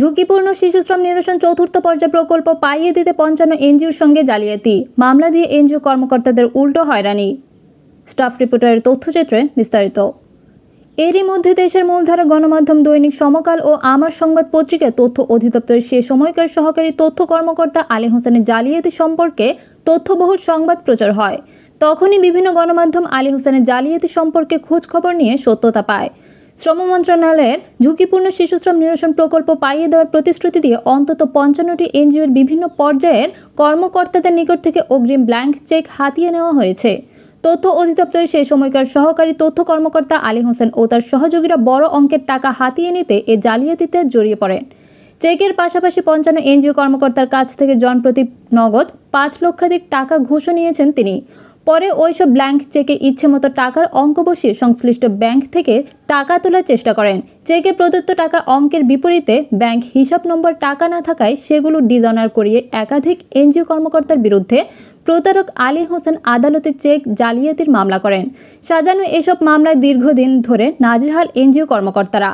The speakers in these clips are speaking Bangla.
ঝুঁকিপূর্ণ শিশুশ্রম নিরসন চতুর্থ পর্যায় প্রকল্প পাইয়ে দিতে পঞ্চান্ন এনজিওর সঙ্গে জালিয়াতি। মামলা দিয়ে এনজিও কর্মকর্তাদের উল্টো হয়রানি। স্টাফ রিপোর্টারের তথ্যচিত্রে বিস্তারিত। এরই মধ্যে দেশের মূলধারা গণমাধ্যম দৈনিক সমকাল ও আমার সংবাদ পত্রিকায় তথ্য অধিদপ্তরের সে সময়কার সহকারী তথ্য কর্মকর্তা আলী হোসেনের জালিয়াতি সম্পর্কে তথ্যবহুল সংবাদ প্রচার হয়। তখনই বিভিন্ন গণমাধ্যম আলী হোসেনের জালিয়াতি সম্পর্কে খোঁজ খবর নিয়ে সত্যতা পায়। শ্রম মন্ত্রণালয়ের ঝুঁকিপূর্ণ শিশুশ্রম নিরসন প্রকল্প পাইয়ে দেওয়ার প্রতিশ্রুতি দিয়ে অন্তত পঞ্চান্নটি এনজিওর বিভিন্ন পর্যায়ের কর্মকর্তাদের নিকট থেকে অগ্রিম ব্ল্যাঙ্ক চেক হাতিয়ে নেওয়া হয়েছে। তথ্য অধিদপ্তরের সেই সময়কার সহকারী তথ্য কর্মকর্তা আলী হোসেন ও তার সহযোগীরা বড় অঙ্কের টাকা হাতিয়ে নিতে এ জালিয়াতিতে জড়িয়ে পড়েন। চেকের পাশাপাশি পঞ্চান্ন এনজিও কর্মকর্তার কাছ থেকে জনপ্রতি নগদ পাঁচ লক্ষাধিক টাকা ঘুষও নিয়েছেন তিনি। পরে ওইসব ব্ল্যাঙ্ক চেকে ইচ্ছে মতো টাকার অঙ্ক বসিয়ে সংশ্লিষ্ট ব্যাংক থেকে টাকা তোলার চেষ্টা করেন। চেকে প্রদত্ত টাকা অঙ্কের বিপরীতে ব্যাংক হিসাব নম্বর টাকা না থাকায় সেগুলো ডিজনার করিয়ে একাধিক এনজিও কর্মকর্তার বিরুদ্ধে প্রতারক আলী হোসেন আদালতে চেক জালিয়াতির মামলা করেন। সাজানো এসব মামলায় দীর্ঘদিন ধরে নাজেহাল এনজিও কর্মকর্তারা।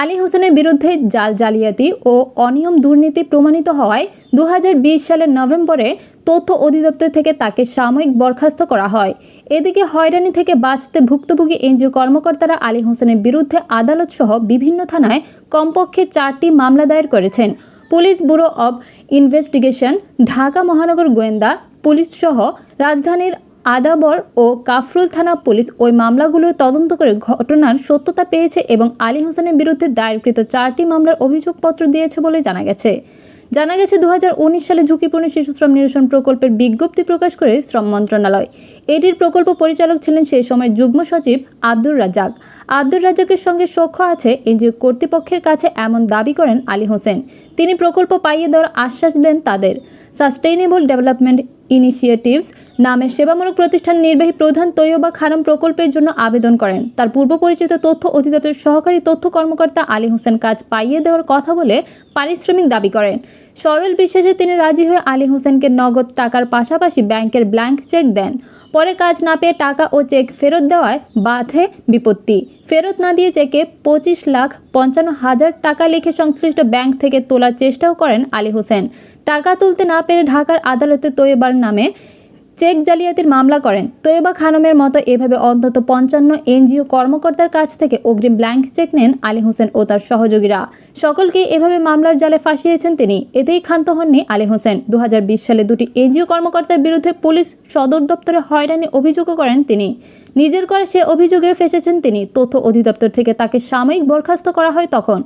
আলী হোসেনের বিরুদ্ধে জাল জালিয়াতি ও অনিয়ম দুর্নীতি প্রমাণিত হওয়ায় দু হাজার বিশ সালের নভেম্বরে তথ্য অধিদপ্তর থেকে তাকে সাময়িক বরখাস্ত করা হয়। এদিকে হয়রানি থেকে বাঁচতে ভুক্তভোগী এনজিও কর্মকর্তারা আলী হোসেনের বিরুদ্ধে আদালত সহ বিভিন্ন থানায় কমপক্ষে চারটি মামলা দায়ের করেছেন। Police bureau of investigation, Dhaka মহানগর গোয়েন্দা পুলিশ সহ রাজধানীর আদাবর ও কাফরুল থানা পুলিশ ওই মামলাগুলোর তদন্ত করে ঘটনার সত্যতা পেয়েছে এবং আলী হোসেনের বিরুদ্ধে দায়েরকৃত চারটি মামলার অভিযোগপত্র দিয়েছে বলে জানা গেছে। জানা গেছে দু হাজার উনিশ সালে ঝুঁকিপূর্ণ শিশুশ্রম নিরসন প্রকল্পের বিজ্ঞপ্তি প্রকাশ করে শ্রম মন্ত্রণালয়। এটির প্রকল্প পরিচালক ছিলেন সেই সময় যুগ্ম সচিব আব্দুর রাজ্জাক। আব্দুর রাজ্জাকের সঙ্গে সখ্য আছে, এনজিও কর্তৃপক্ষের কাছে এমন দাবি করেন আলী হোসেন। তিনি প্রকল্প পাইয়ে দেওয়ার আশ্বাস দেন তাদের। সাস্টেইনেবল ডেভেলপমেন্ট ইনিশিয়েটিভস নামের সেবামূলক প্রতিষ্ঠান নির্বাহী প্রধান তৈয়বা খারাম প্রকল্পের জন্য আবেদন করেন। তার পূর্ব পরিচিত তথ্য অধিদপ্তরের সহকারী তথ্য কর্মকর্তা আলী হোসেন কাজ পাইয়ে দেওয়ার কথা বলে পারিশ্রমিক দাবি করেন। সরল বিশ্বাসে তিনি রাজি হয়ে আলী হোসেনকে নগদ টাকার পাশাপাশি ব্যাংকের ব্ল্যাঙ্ক চেক দেন। পরে কাজ না পেয়ে টাকা ও চেক ফেরত দেওয়ায় বাধে বিপত্তি। ফেরত না দিয়ে চেকে পঁচিশ লাখ পঞ্চান্ন হাজার টাকা লিখে সংশ্লিষ্ট ব্যাংক থেকে তোলার চেষ্টাও করেন আলী হোসেন। টাকা তুলতে না পেরে ঢাকার আদালতে তৈবার নামে চেক জালিয়াতির মামলা করেন। তৈবা খানমের মতো এভাবে অন্তত পঞ্চান্ন এনজিও কর্মকর্তার কাছ থেকে অগ্রিম ব্ল্যাঙ্ক চেক নেন আলী হোসেন ও তার সহযোগীরা। সকলকে এভাবে মামলার জালে ফাঁসিয়েছেন তিনি। এতেই ক্ষান্ত হননি আলী হোসেন। দু হাজার বিশ সালে দুটি এনজিও কর্মকর্তার বিরুদ্ধে পুলিশ সদর দপ্তরে হয়রানি অভিযোগও করেন তিনি। নিজের করে সে অভিযোগে ফেসেছেন তিনি। তথ্য অধিদপ্তর থেকে তাকে সাময়িক বরখাস্ত করা হয় তখন।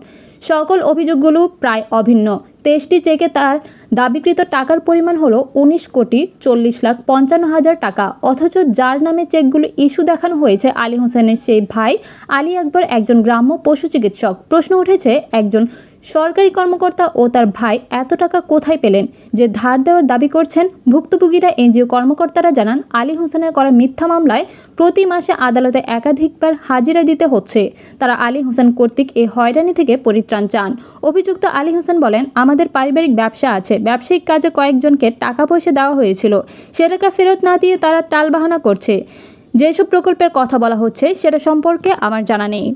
সকল অভিযোগগুলো প্রায় অভিন্ন। তেইশটি চেকে তার দাবিকৃত টাকার পরিমাণ হলো উনিশ কোটি চল্লিশ লাখ পঞ্চান্ন হাজার টাকা। অথচ যার নামে চেকগুলো ইস্যু দেখানো হয়েছে আলী হোসেনের সেই ভাই আলী আকবর একজন গ্রাম্য পশু চিকিৎসক। প্রশ্ন উঠেছে, একজন সরকারি কর্মকর্তা ও তার ভাই এত টাকা কোথায় পেলেন যে ধার দেওয়ার দাবি করছেন ভুক্তভোগীরা এনজিও কর্মকর্তারা জানান, আলী হোসেনের করা মিথ্যা মামলায় প্রতি মাসে আদালতে একাধিকবার হাজিরা দিতে হচ্ছে। তারা আলী হোসেন কর্তৃক এই হয়রানি থেকে পরিত্রাণ চান। অভিযুক্ত আলী হোসেন বলেন, আমাদের পারিবারিক ব্যবসা আছে। ব্যবসায়িক কাজে কয়েকজনকে টাকা পয়সা দেওয়া হয়েছিল। সে টাকা ফেরত না দিয়ে তারা টালবাহানা করছে। যেসব প্রকল্পের কথা বলা হচ্ছে, সেটা সম্পর্কে আমার জানা নেই।